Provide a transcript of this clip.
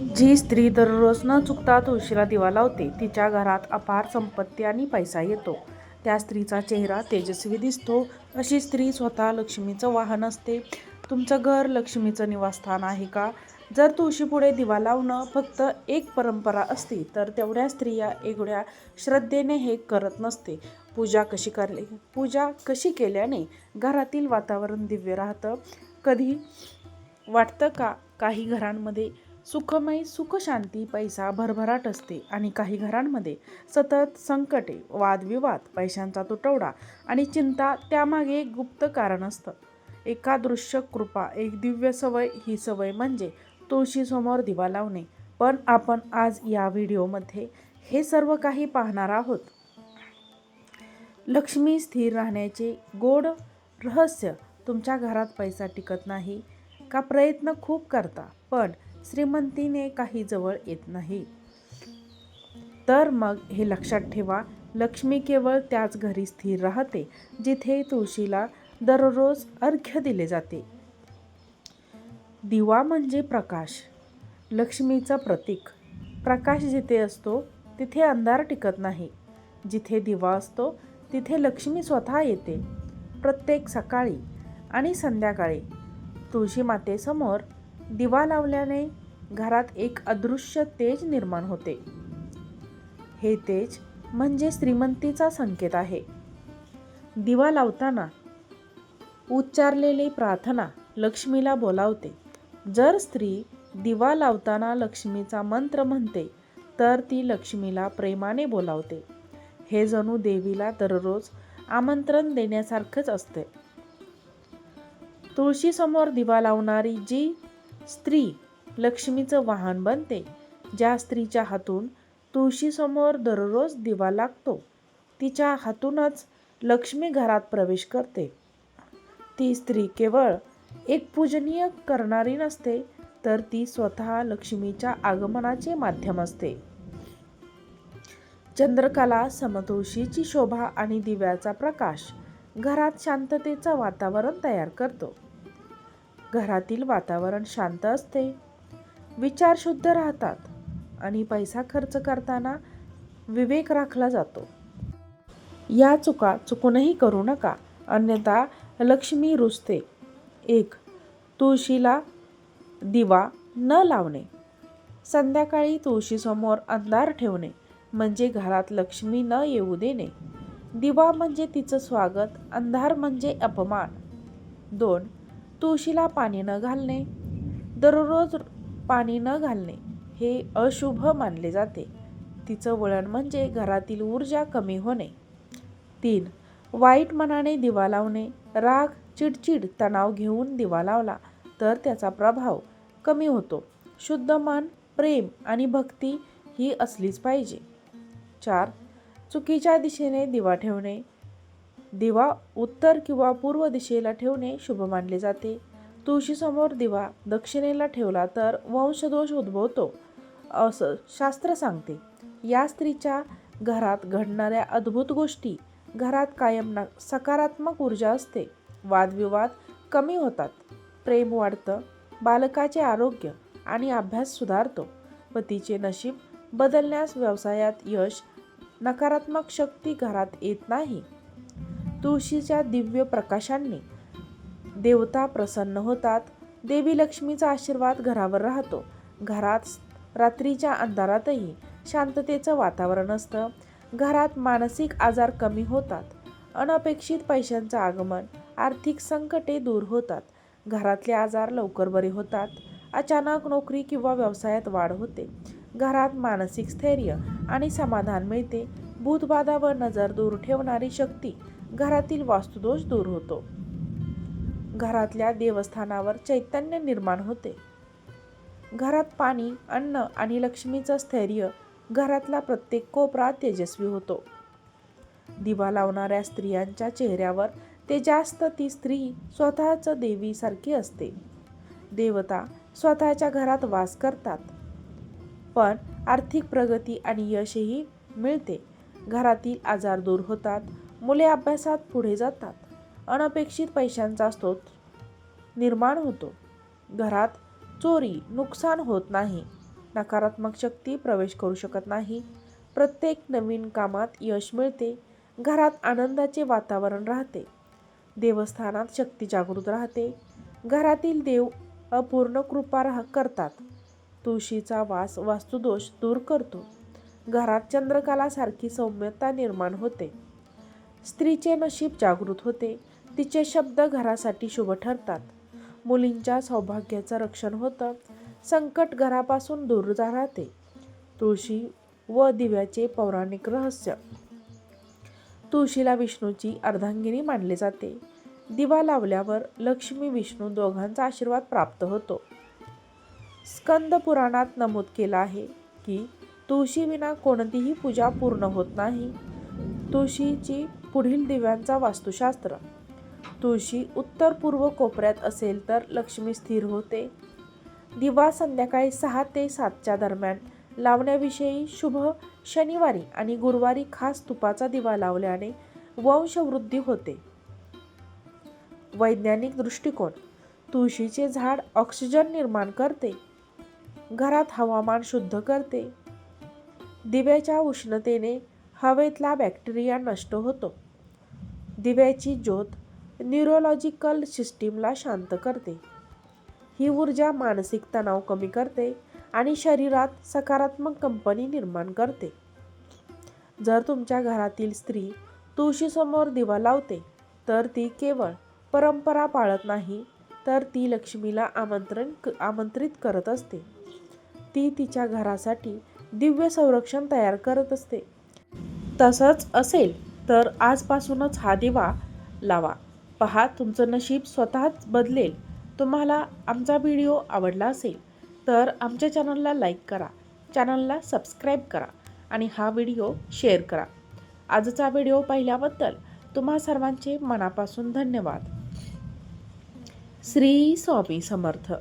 जी स्त्री दररोज न चुकता तुळशीला दिवा लावते तिच्या घरात अपार संपत्ती आणि पैसा येतो. त्या स्त्रीचा चेहरा तेजस्वी दिसतो. अशी स्त्री स्वतः लक्ष्मीचं वाहन असते. तुमचं घर लक्ष्मीचं निवासस्थान आहे का? जर तुळशीपुढे दिवा लावणं फक्त एक परंपरा असती तर तेवढ्या स्त्रिया एवढ्या श्रद्धेने हे करत नसते. पूजा कशी करले पूजा कशी केल्याने घरातील वातावरण दिव्य राहतं? कधी वाटतं का काही घरांमध्ये सुखमय सुखशांती पैसा भरभराट असते आणि काही घरांमध्ये सतत संकटे वादविवाद पैशांचा तुटवडा आणि चिंता त्यामागे एक गुप्त कारण असतं. एका दृश्य कृपा एक दिव्य सवय ही सवय म्हणजे तुळशीसमोर दिवा लावणे. पण आपण आज या व्हिडिओमध्ये हे सर्व काही पाहणार आहोत. लक्ष्मी स्थिर राहण्याचे गोड रहस्य तुमच्या घरात पैसा टिकत नाही का प्रयत्न खूप करता पण श्रीमंतीने काही जवळ येत नाही. तर मग हे लक्षात ठेवा लक्ष्मी केवळ त्याच घरी स्थिर राहते जिथे तुळशीला दररोज अर्घ्य दिले जाते. दिवा म्हणजे प्रकाश लक्ष्मीचं प्रतीक. प्रकाश जिथे असतो तिथे अंधार टिकत नाही. जिथे दिवा असतो तिथे लक्ष्मी स्वतः येते. प्रत्येक सकाळी आणि संध्याकाळी तुळशी मातेसमोर दिवा लावल्याने घरात एक अदृश्य तेज निर्माण होते. हे तेज म्हणजे श्रीमंतीचा संकेत आहे. दिवा लावताना उच्चारलेली प्रार्थना लक्ष्मीला बोलावते. जर स्त्री दिवा लावताना लक्ष्मीचा मंत्र म्हणते तर ती लक्ष्मीला प्रेमाने बोलावते. हे जणू देवीला दररोज आमंत्रण देण्यासारखंच असते. तुळशीसमोर दिवा लावणारी जी स्त्री लक्ष्मीचं वाहन बनते. ज्या स्त्रीच्या हातून तुळशीसमोर दररोज दिवा लागतो तिच्या हातूनच लक्ष्मी घरात प्रवेश करते. ती स्त्री केवळ एक पूजनीय करणारी नसते तर ती स्वतः लक्ष्मीच्या आगमनाचे माध्यम असते. चंद्रकला समतुळशीची शोभा आणि दिव्याचा प्रकाश घरात शांततेचं वातावरण तयार करतो. घरातील वातावरण शांत असते. विचार शुद्ध राहतात आणि पैसा खर्च करताना विवेक राखला जातो. या चुका चुकूनही करू नका अन्यथा लक्ष्मी रुजते. एक तुळशीला दिवा न लावणे. संध्याकाळी तुळशीसमोर अंधार ठेवणे म्हणजे घरात लक्ष्मी न येऊ देणे. दिवा म्हणजे तिचं स्वागत अंधार म्हणजे अपमान. दोन तुळशीला पाणी न घालणे दररोज पाणी न घालणे हे अशुभ मानले जाते. तिचं वळण म्हणजे घरातील ऊर्जा कमी होणे. तीन वाईट मनाने दिवा लावणे. राग चिडचिड तणाव घेऊन दिवा लावला तर त्याचा प्रभाव कमी होतो. शुद्ध मन प्रेम आणि भक्ती ही असलीच पाहिजे. चार चुकीच्या दिशेने दिवा ठेवणे. दिवा उत्तर किंवा पूर्व दिशेला ठेवणे शुभ मानले जाते. तुळशीसमोर दिवा दक्षिणेला ठेवला तर वंशदोष उद्भवतो असं शास्त्र सांगते. या स्त्रीच्या घरात घडणाऱ्या अद्भुत गोष्टी घरात कायम ना सकारात्मक ऊर्जा असते. वादविवाद कमी होतात. प्रेम वाढतं बालकाचे आरोग्य आणि अभ्यास सुधारतो. पतीचे नशीब बदलण्यास व्यवसायात यश नकारात्मक शक्ती घरात येत नाही. तुळशीच्या दिव्य प्रकाशांनी. देवता प्रसन्न होतात. देवी लक्ष्मीचा आशीर्वाद घरावर राहतो. घरात रात्रीच्या अंधारातही शांततेचं वातावरण असतं. घरात मानसिक आजार कमी होतात. अनपेक्षित पैशांचं आगमन आर्थिक संकटे दूर होतात. घरातले आजार लवकर बरे होतात. अचानक नोकरी किंवा व्यवसायात वाढ होते. घरात मानसिक स्थैर्य आणि समाधान मिळते. भूतबाधावर नजर दूर ठेवणारी शक्ती घरातील वास्तुदोष दूर होतो. घरातल्या देवस्थानावर चैतन्य निर्माण होते. घरात पाणी अन्न आणि लक्ष्मीचं स्थैर्य घरातला प्रत्येक कोपरा तेजस्वी होतो. दिवा लावणाऱ्या स्त्रियांच्या चेहऱ्यावर ते जास्त ती स्त्री स्वतःच देवीसारखी असते. देवता स्वतःच्या घरात वास करतात. पण आर्थिक प्रगती आणि यशही मिळते. घरातील आजार दूर होतात. मुले अभ्यासात पुढे जातात. अनपेक्षित पैशांचा स्रोत निर्माण होतो. घरात चोरी नुकसान होत नाही. नकारात्मक शक्ती प्रवेश करू शकत नाही. प्रत्येक नवीन कामात यश मिळते. घरात आनंदाचे वातावरण राहते. देवस्थानात शक्ती जागृत राहते. घरातील देव अपूर्ण कृपा राह करतात. तुळशीचा वास वास्तुदोष दूर करतो. घरात चंद्रकलासारखी सौम्यता निर्माण होते. स्त्रीचे नशीब जागृत होते. तिचे शब्द घरासाठी शुभ ठरतात. मुलींच्या सौभाग्याचं रक्षण होतं. संकट घरापासून दूर राहते. तुळशी व दिव्याचे पौराणिक रहस्य. तुळशीला विष्णूची अर्धांगिनी मानले जाते. दिवा लावल्यावर लक्ष्मी विष्णू दोघांचा आशीर्वाद प्राप्त होतो. स्कंद पुराणात नमूद केलं आहे की तुळशीविना कोणतीही पूजा पूर्ण होत नाही. तुळशीची पुढील दिव्यांचा वास्तुशास्त्र. तुळशी उत्तर पूर्व कोपऱ्यात असेल तर लक्ष्मी स्थिर होते. दिवा संध्याकाळी सहा ते सातच्या दरम्यान लावण्याविषयी शुभ शनिवारी आणि गुरुवारी खास तुपाचा दिवा लावल्याने वंशवृद्धी होते. वैज्ञानिक दृष्टिकोन. तुळशीचे झाड ऑक्सिजन निर्माण करते. घरात हवामान शुद्ध करते. दिव्याच्या उष्णतेने हवेतला बॅक्टेरिया नष्ट होतो. दिव्याची ज्योत न्यूरोलॉजिकल सिस्टीमला शांत करते. ही ऊर्जा मानसिक तणाव कमी करते आणि शरीरात सकारात्मक कंपनी निर्माण करते. जर तुमच्या घरातील स्त्री तुळशीसमोर दिवा लावते तर ती केवळ परंपरा पाळत नाही तर ती लक्ष्मीला आमंत्रण आमंत्रित करत असते. ती तिच्या घरासाठी दिव्य संरक्षण तयार करत असते. तसंच असेल तर आजपासूनच हा दिवा लावा. पहा तुमचं नशीब स्वतःच बदलेल. तुम्हाला आमचा व्हिडिओ आवडला असेल तर आमच्या चॅनलला लाईक करा चॅनलला सबस्क्राईब करा आणि हा व्हिडिओ शेअर करा. आजचा व्हिडिओ पाहिल्याबद्दल तुम्हा सर्वांचे मनापासून धन्यवाद. श्री स्वामी समर्थ.